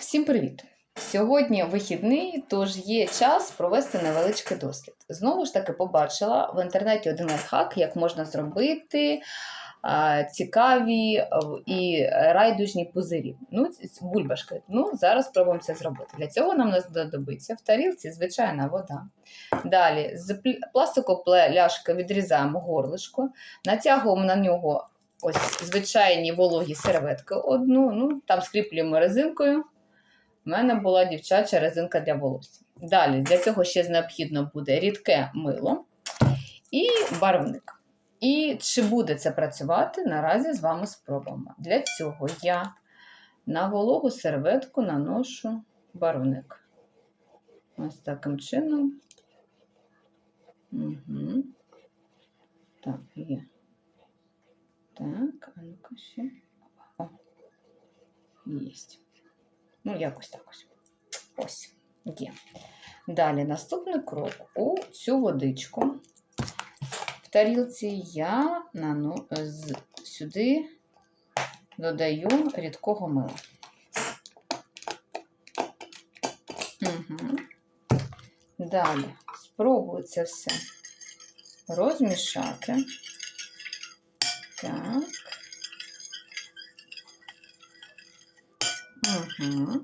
Всім привіт! Сьогодні вихідний, тож є час провести невеличкий дослід. Знову ж таки, побачила в інтернеті один лайфхак, як можна зробити цікаві і райдужні пузирі. Ну, бульбашки. Ну, зараз спробуємо це зробити. Для цього нам знадобиться в тарілці звичайна вода. Далі з пл- пластикової відрізаємо горлишко, натягуємо на нього ось звичайні вологі серветки одну, ну там скріплюємо резинкою. У мене була дівчача резинка для волосся. Далі для цього ще необхідно буде рідке мило і барвник. І чи буде це працювати, наразі з вами спробуємо. Для цього я на вологу серветку наношу барвник. Ось таким чином. Угу. Так, є. Так, а ну-ка ще. О, єсть. Ну, якось так ось. Ось, є. Далі наступний крок. У цю водичку в тарілці я нану... сюди додаю рідкого мила. Угу. Далі спробую це все розмішати. Так. Угу.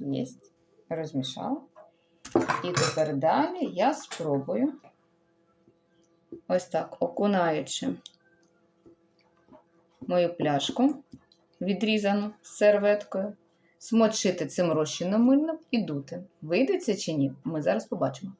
Єсть. Розмішала. І тепер далі я спробую ось так, окунаючи мою пляшку, відрізану серветкою, смочити цим розчином мильним і дути. Вийде це чи ні? Ми зараз побачимо.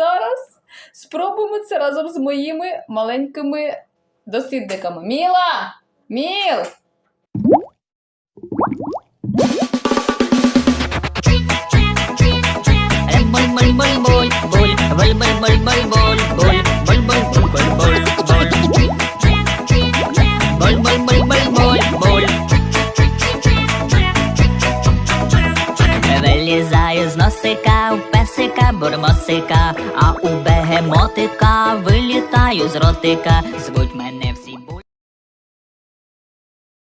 зараз спробуємо це разом з моїми маленькими дослідниками. Міла! Міл! Е, боль, боль, боль, боль, боль, боль, боль, боль. З у песика бурмосика, а у бегемотика вилітаю з ротика. Звуть мене